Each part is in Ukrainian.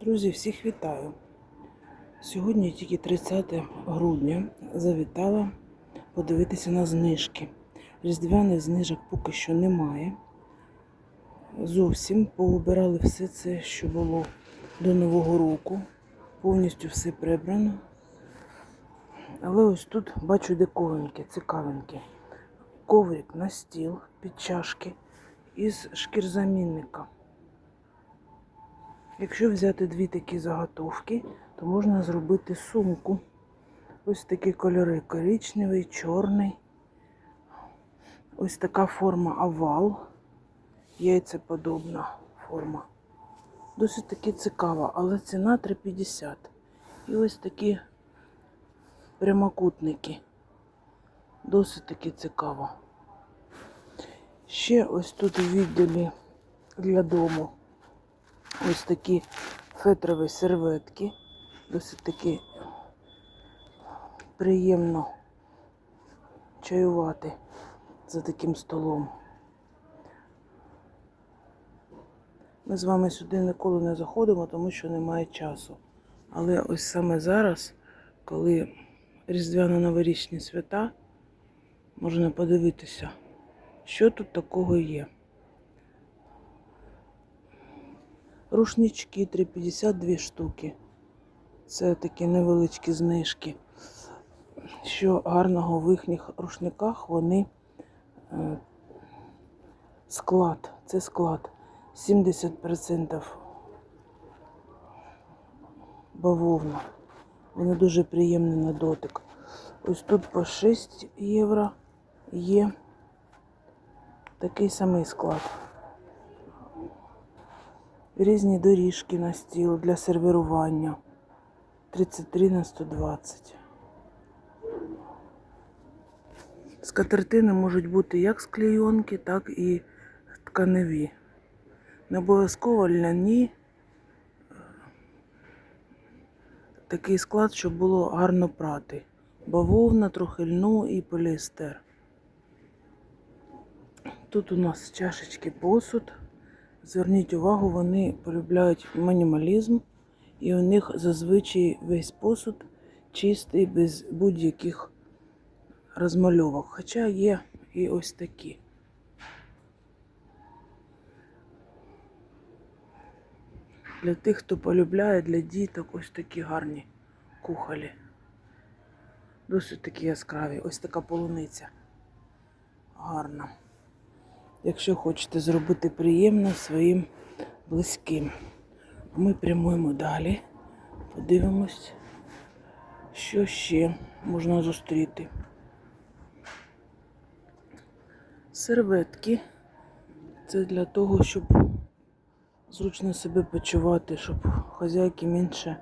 Друзі, всіх вітаю. Сьогодні тільки 30 грудня завітала подивитися на знижки. Різдвяних знижок поки що немає. Зовсім поубирали все це, що було до Нового року. Повністю все прибрано. Але ось тут бачу диковинки, цікавинки. Коврик на стіл під чашки із шкірзамінника. Якщо взяти дві такі заготовки, то можна зробити сумку. Ось такі кольори коричневий, чорний. Ось така форма овал. Яйцеподобна форма. Досить таки цікава, але ціна 3,50. І ось такі прямокутники. Досить таки цікаво. Ще ось тут у відділі для дому ось такі фетрові серветки. Досить таки приємно чаювати за таким столом. Ми з вами сюди ніколи не заходимо, тому що немає часу. Але ось саме зараз, коли різдвяно-новорічні свята, можна подивитися, що тут такого є. Рушнички 3,52 штуки. Це такі невеличкі знижки. Що гарного в їхніх рушниках вони е, склад. Це склад. 70% бавовна. Вони дуже приємні на дотик. Ось тут по 6 євро є такий самий склад. Різні доріжки на стіл для сервірування. 33 на 120. Скатертини можуть бути як з клейонки, так і тканеві. Не обов'язково ляні. Такий склад, щоб було гарно прати. Бавовна, трохи льну і поліестер. Тут у нас чашечки посуд. Зверніть увагу, вони полюбляють мінімалізм, і у них зазвичай весь посуд чистий, без будь-яких розмальовок. Хоча є і ось такі. Для тих, хто полюбляє, для діток ось такі гарні кухолі. Досить такі яскраві. Ось така полуниця. Гарна якщо хочете зробити приємно своїм близьким. Ми прямуємо далі, подивимось, що ще можна зустріти. Серветки. Це для того, щоб зручно себе почувати, щоб хазяйки менше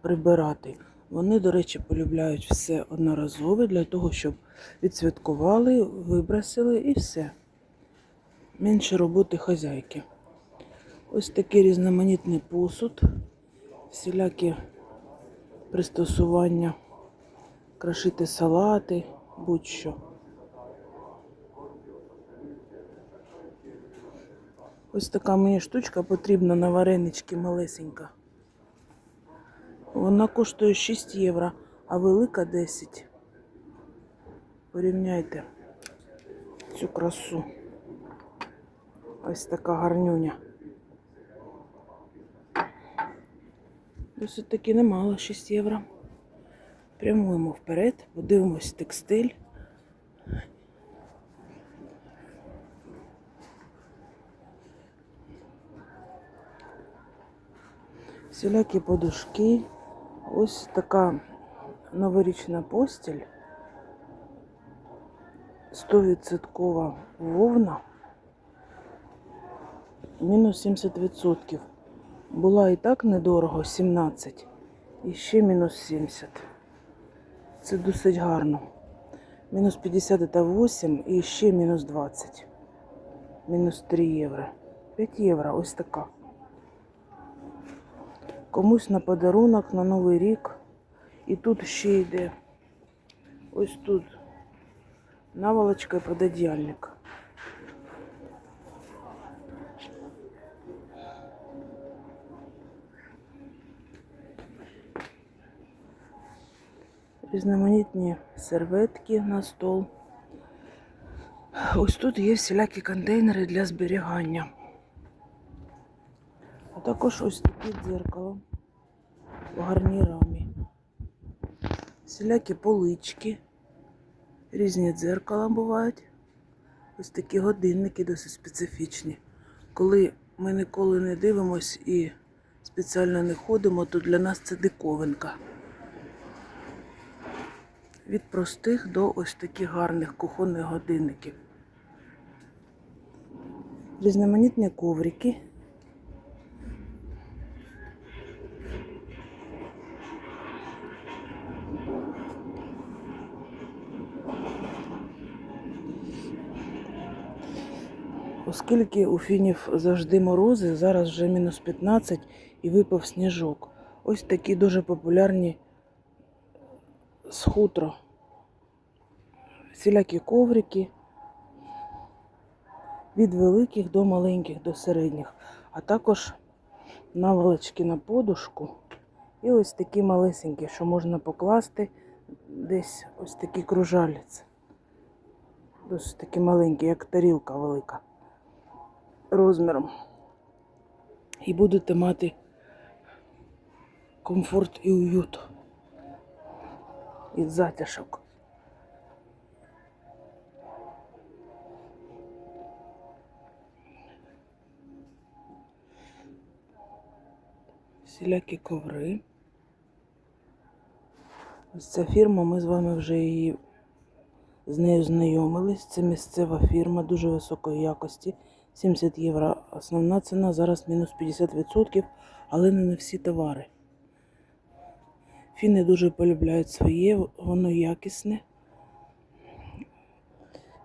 прибирати. Вони, до речі, полюбляють все одноразове для того, щоб відсвяткували, вибросили і все менше роботи хазяйки. Ось такий різноманітний посуд, всілякі пристосування, крашити салати, будь-що. Ось така мені штучка потрібна на варенички малесенька. Вона коштує 6 євро, а велика 10. Порівняйте цю красу. Ось така гарнюня. Досить таки немало 6 євро. Прямуємо вперед, подивимось текстиль. Всілякі подушки. Ось така новорічна постіль. 100% вовна мінус 70%. Була і так недорого, 17. І ще мінус 70. Це досить гарно. Мінус 50 це 8 і ще мінус 20. Мінус 3 євро. 5 євро, ось така. Комусь на подарунок на Новий рік. І тут ще йде ось тут наволочка і пододіяльник. Різноманітні серветки на стол. Ось тут є всілякі контейнери для зберігання. А також ось такі дзеркало в гарній рамі. Всілякі полички, різні дзеркала бувають. Ось такі годинники досить специфічні. Коли ми ніколи не дивимось і спеціально не ходимо, то для нас це диковинка. Від простих до ось таких гарних кухонних годинників. Різноманітні коврики. Оскільки у фінів завжди морози, зараз вже мінус 15 і випав сніжок. Ось такі дуже популярні з хутро. Всілякі коврики від великих до маленьких, до середніх, а також наволочки на подушку. І ось такі малесенькі, що можна покласти десь ось такий кружалець. Досить такі маленькі, як тарілка велика розміром. І будете мати комфорт і уют. І затишок. Всілякі коври. Ось ця фірма, ми з вами вже її з нею знайомились. Це місцева фірма дуже високої якості. 70 євро. Основна ціна зараз мінус 50%, але не на всі товари. Фіни дуже полюбляють своє, воно якісне.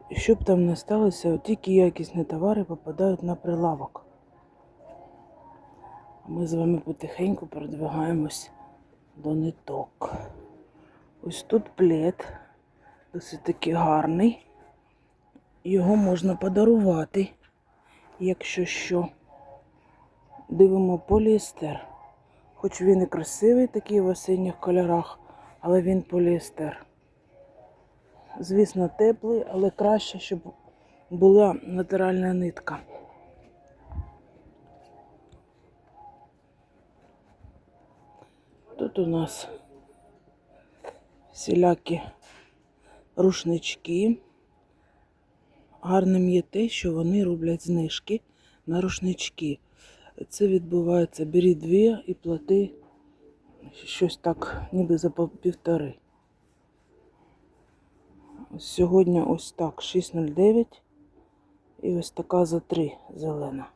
І Щоб там не сталося, тільки якісні товари попадають на прилавок. Ми з вами потихеньку продвигаємось до ниток. Ось тут плед, досить таки гарний. Його можна подарувати, якщо що. Дивимо поліестер. Хоч він і красивий такий в осінніх кольорах, але він поліестер. Звісно, теплий, але краще, щоб була натуральна нитка. Тут у нас всілякі рушнички. Гарним є те, що вони роблять знижки на рушнички. Це відбувається, бери дві і плати щось так, ніби за півтори. Сьогодні ось так 6,09 і ось така за 3 зелена.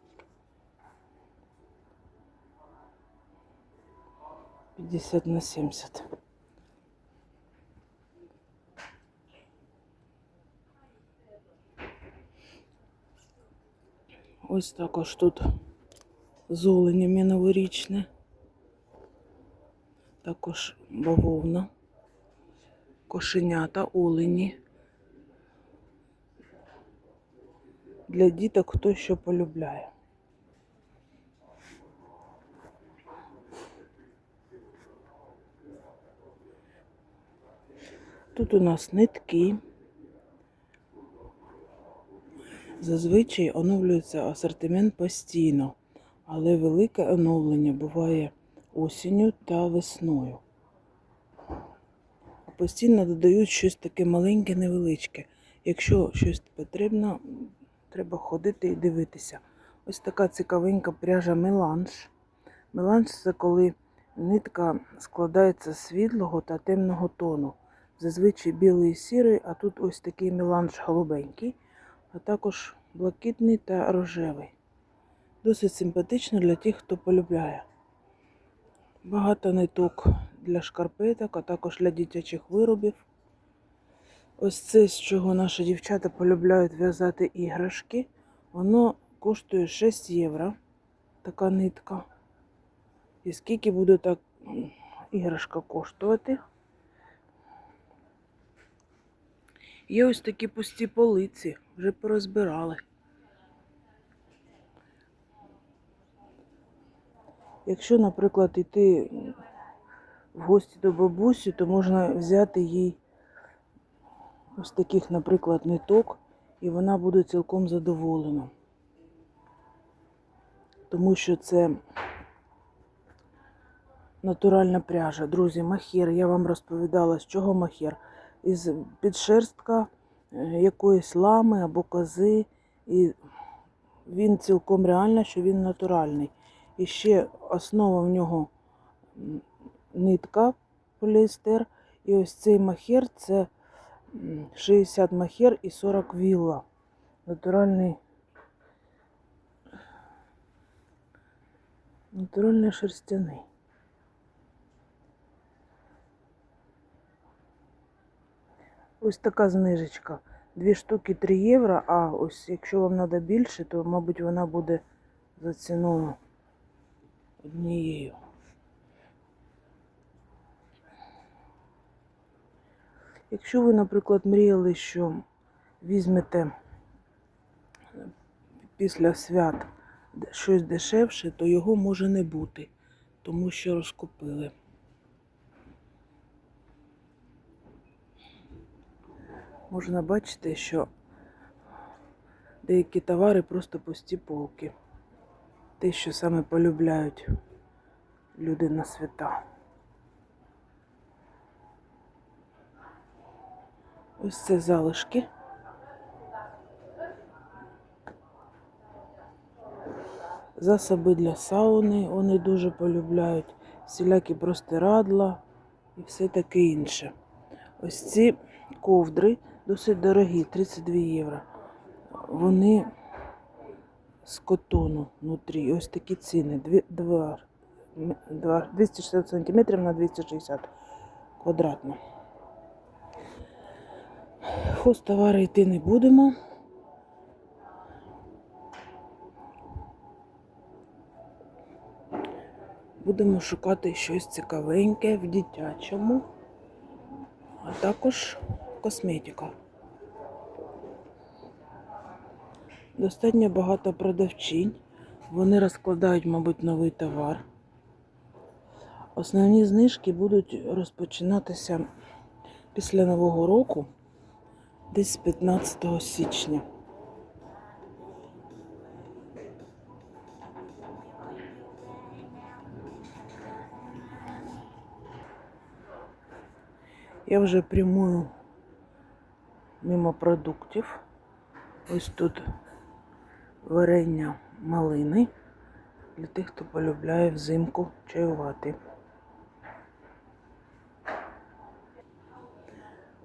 50 на 70. Ось також тут золеня новорічне. Також бавовна, кошенята, олені. Для діток хто що полюбляє. Тут у нас нитки. Зазвичай оновлюється асортимент постійно, але велике оновлення буває осінню та весною. Постійно додають щось таке маленьке, невеличке. Якщо щось потрібно, треба ходити і дивитися. Ось така цікавенька пряжа меланж. Меланж це коли нитка складається з світлого та темного тону. Зазвичай білий і сірий, а тут ось такий меланж голубенький а також блакитний та рожевий. Досить симпатично для тих, хто полюбляє. Багато ниток для шкарпеток, а також для дитячих виробів. Ось це, з чого наші дівчата полюбляють в'язати іграшки. Воно коштує 6 євро. Така нитка. І скільки буде так іграшка коштувати? Є ось такі пусті полиці, вже порозбирали. Якщо, наприклад, йти в гості до бабусі, то можна взяти їй ось таких, наприклад, ниток, і вона буде цілком задоволена. Тому що це натуральна пряжа. Друзі, махір. Я вам розповідала, з чого махір. Із підшерстка е, якоїсь лами або кози. І він цілком реально, що він натуральний. І ще основа в нього нитка поліестер. І ось цей махер це 60 махер і 40 вілла. Натуральний. Натуральний шерстяний. Ось така знижечка. Дві штуки 3 євро, а ось якщо вам треба більше, то, мабуть, вона буде за ціною однією. Якщо ви, наприклад, мріяли, що візьмете після свят щось дешевше, то його може не бути, тому що розкупили. Можна бачити, що деякі товари просто пусті полки. Те, що саме полюбляють люди на свята. Ось це залишки. Засоби для сауни вони дуже полюбляють, всілякі простирадла і все таке інше. Ось ці ковдри досить дорогі, 32 євро. Вони з котону внутрі. Ось такі ціни. Дві- два- м- два- 260 см на 260 квадратно. Хостовари йти не будемо. Будемо шукати щось цікавеньке в дитячому, а також косметика. Достатньо багато продавчинь. Вони розкладають, мабуть, новий товар. Основні знижки будуть розпочинатися після Нового року, десь з 15 січня. Я вже прямую мимо продуктів. Ось тут варення малини для тих, хто полюбляє взимку чаювати.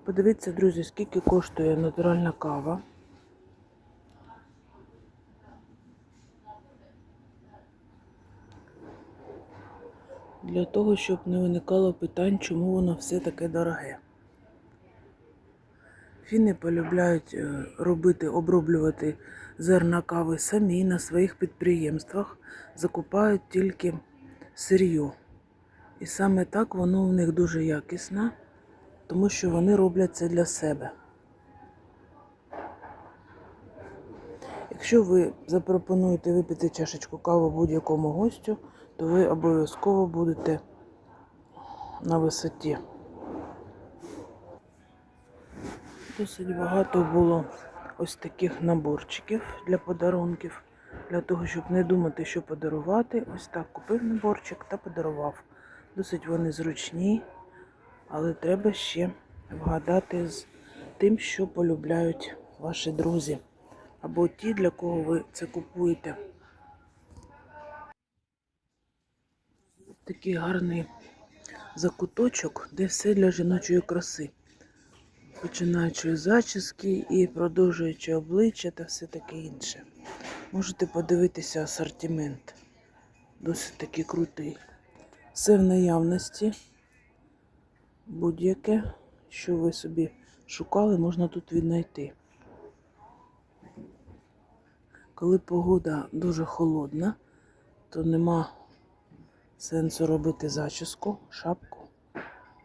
Подивіться, друзі, скільки коштує натуральна кава. Для того, щоб не виникало питань, чому воно все таке дороге. Фіни полюбляють е, робити, оброблювати зерна кави самі на своїх підприємствах, закупають тільки сир'ю. І саме так воно в них дуже якісне, тому що вони роблять це для себе. Якщо ви запропонуєте випити чашечку кави будь-якому гостю, то ви обов'язково будете на висоті. Досить багато було ось таких наборчиків для подарунків, для того, щоб не думати, що подарувати. Ось так купив наборчик та подарував. Досить вони зручні, але треба ще вгадати з тим, що полюбляють ваші друзі або ті, для кого ви це купуєте. Такий гарний закуточок, де все для жіночої краси. Починаючи зачіски і продовжуючи обличчя та все таке інше. Можете подивитися асортимент. Досить таки крутий. Все в наявності. Будь-яке, що ви собі шукали, можна тут віднайти. Коли погода дуже холодна, то нема сенсу робити зачіску, шапку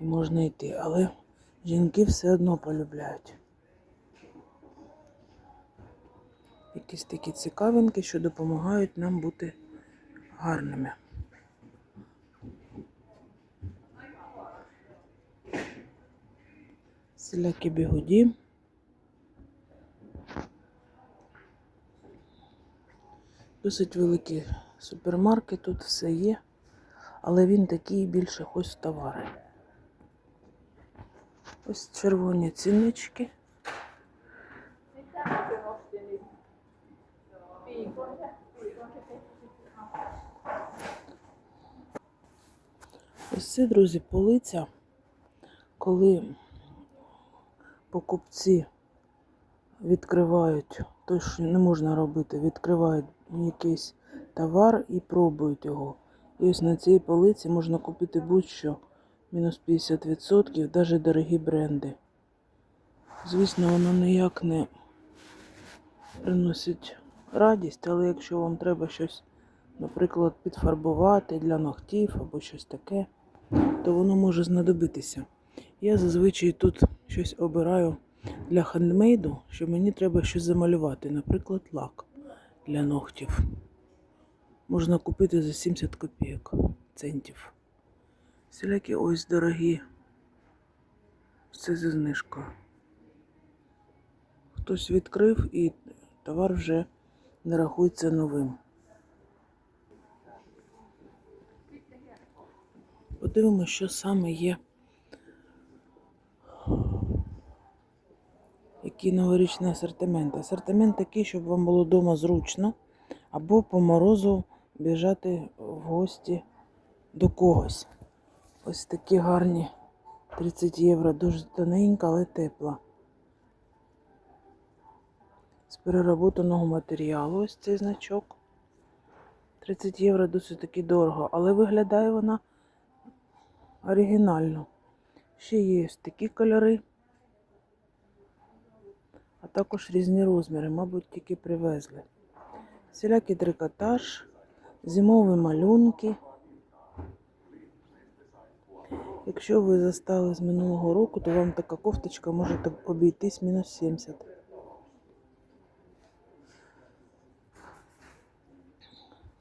і можна йти. Але жінки все одно полюбляють. Якісь такі цікавинки, що допомагають нам бути гарними. Всілякі бігуді. Досить великий супермаркет, тут все є, але він такий більше хоч товари. Ось червоні ціннички. Ось це, друзі, полиця, коли покупці відкривають, то що не можна робити, відкривають якийсь товар і пробують його. І ось на цій полиці можна купити будь-що мінус 50%, навіть дорогі бренди. Звісно, воно ніяк не приносить радість, але якщо вам треба щось, наприклад, підфарбувати для ногтів або щось таке, то воно може знадобитися. Я зазвичай тут щось обираю для хендмейду, що мені треба щось замалювати, наприклад, лак для ногтів. Можна купити за 70 копійок центів. Всілякі ось дорогі. Все зі знижкою. Хтось відкрив і товар вже не рахується новим. Подивимося, що саме є. Який новорічний асортимент. Асортимент такий, щоб вам було вдома зручно, або по морозу біжати в гості до когось. Ось такі гарні 30 євро, дуже тоненька, але тепла. З переработаного матеріалу ось цей значок. 30 євро досить таки дорого, але виглядає вона оригінально. Ще є ось такі кольори, а також різні розміри, мабуть, тільки привезли. Всілякий трикотаж, зимові малюнки. Якщо ви застали з минулого року, то вам така кофточка може обійтись мінус 70.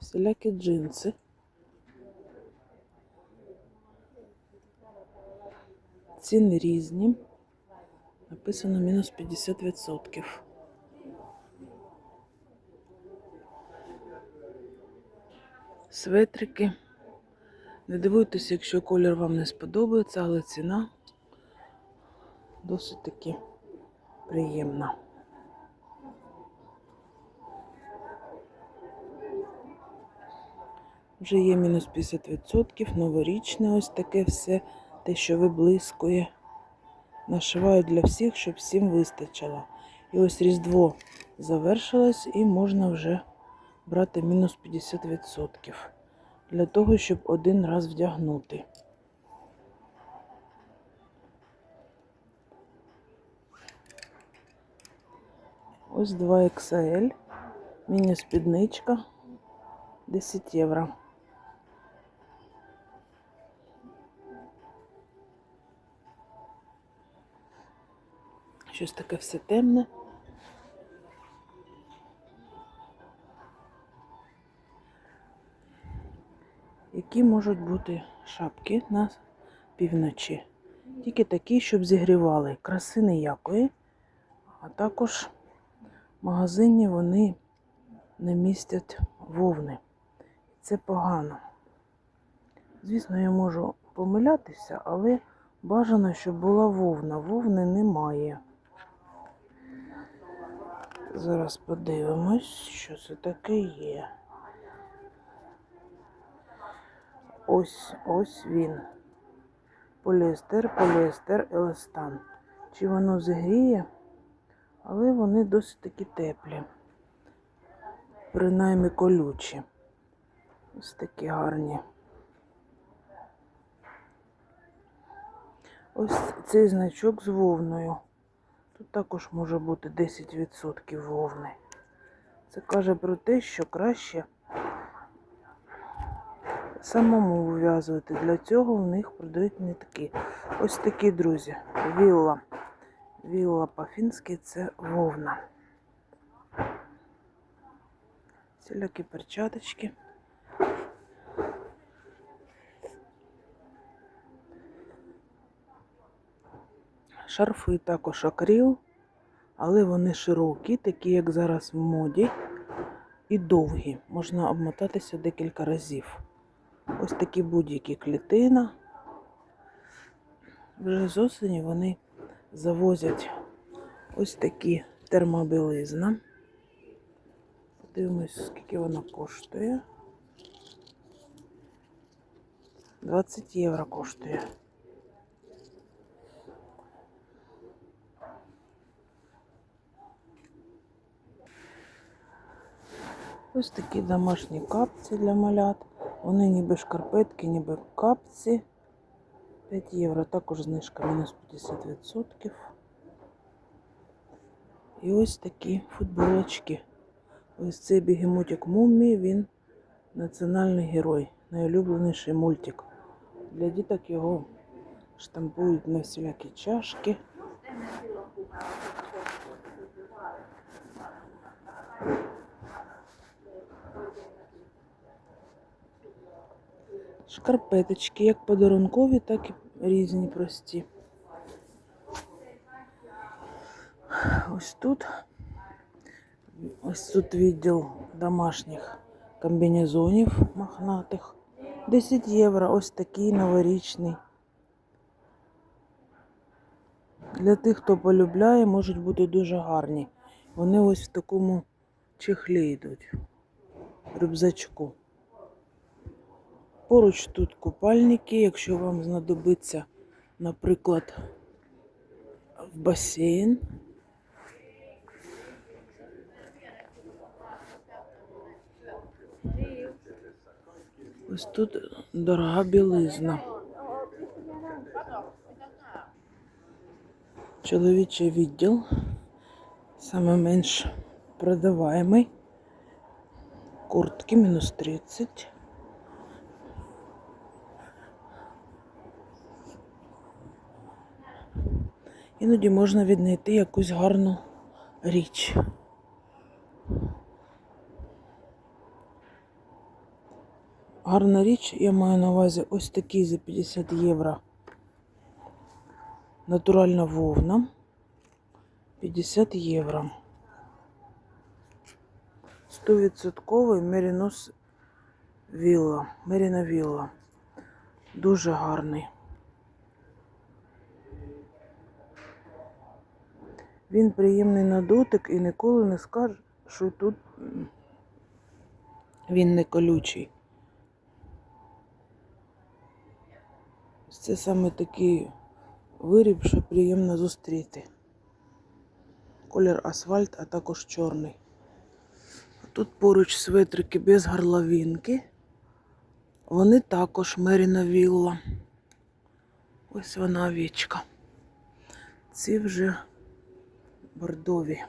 Всілякі джинси. Ціни різні. Написано мінус 50%. Светрики. Не дивуйтесь, якщо колір вам не сподобається, але ціна досить таки приємна. Вже є мінус 50%, новорічне ось таке все, те, що виблискує. Нашиваю для всіх, щоб всім вистачило. І ось Різдво завершилось і можна вже брати мінус 50% для того, щоб один раз вдягнути. Ось 2 XL, міні-спідничка 10 євро. Щось таке все темне. Можуть бути шапки на півночі? Тільки такі, щоб зігрівали. Краси ніякої. А також в магазині вони не містять вовни. Це погано. Звісно, я можу помилятися, але бажано, щоб була вовна. Вовни немає. Зараз подивимось, що це таке є. Ось ось він. Поліестер, поліестер, еластан. Чи воно зігріє? Але вони досить таки теплі. Принаймні колючі. Ось такі гарні. Ось цей значок з вовною. Тут також може бути 10% вовни. Це каже про те, що краще самому вив'язувати. Для цього в них продають не такі. Ось такі, друзі. Вілла. Вілла по-фінськи це вовна. Всілякі перчаточки. Шарфи також акрил, але вони широкі, такі, як зараз в моді, і довгі. Можна обмотатися декілька разів. Ось такі будь-які клітина. Вже з осені вони завозять ось такі термобілизна. Подивимось, скільки вона коштує. 20 євро коштує. Ось такі домашні капці для малят. Вони ніби шкарпетки, ніби капці. 5 євро, також знижка мінус 50%. І ось такі футболочки. Ось цей бігемотик Мумі, він національний герой, найулюбленіший мультик. Для діток його штампують на всілякі чашки. Шкарпеточки, як подарункові, так і різні прості. Ось тут. Ось тут відділ домашніх комбінезонів мохнатих. 10 євро. Ось такий новорічний. Для тих, хто полюбляє, можуть бути дуже гарні. Вони ось в такому чехлі йдуть. Рюкзачку. Поруч тут купальники, якщо вам знадобиться, наприклад, в басейн. Ось тут дорога білизна. Чоловічий відділ, саме менш продаваємий. Куртки мінус 30. Іноді можна віднайти якусь гарну річ. Гарна річ, я маю на увазі ось такий за 50 євро. Натуральна вовна. 50 євро. 100% Мерінос Вілла. Меріна Вілла. Дуже гарний. Він приємний на дотик і ніколи не скаже, що тут він не колючий. Це саме такий виріб, що приємно зустріти. Колір асфальт, а також чорний. Тут поруч светрики без горловинки. Вони також Меріна Вілла. Ось вона овечка. Ці вже бордові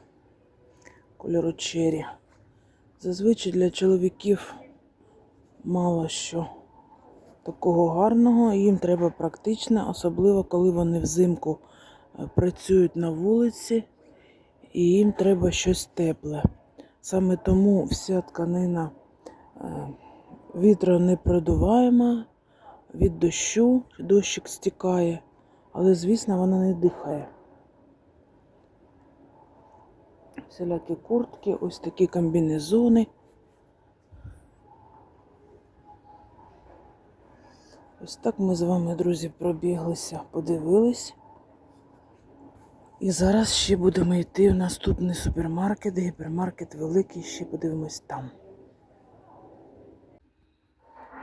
кольору чері. Зазвичай для чоловіків мало що такого гарного. Їм треба практичне, особливо коли вони взимку е, працюють на вулиці і їм треба щось тепле. Саме тому вся тканина е, вітро не продуваємо від дощу, дощик стікає, але, звісно, вона не дихає. Всілякі куртки, ось такі комбінезони. Ось так ми з вами, друзі, пробіглися, подивились. І зараз ще будемо йти в наступний супермаркет, гіпермаркет великий, ще подивимось там.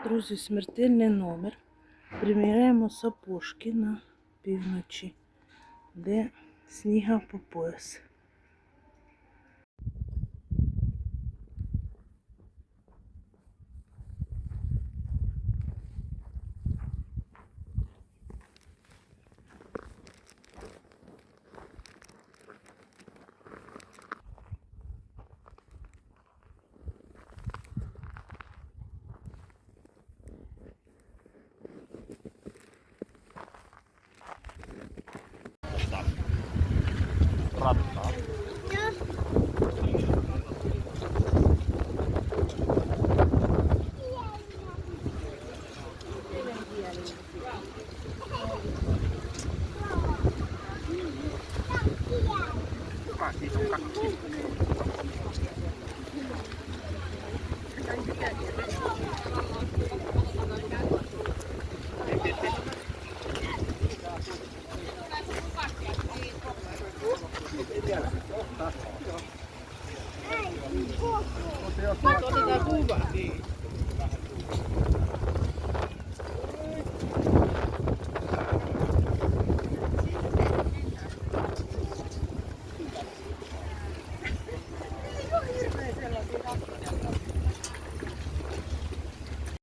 Друзі, смертельний номер. Приміряємо сапожки на півночі, де сніга по пояс.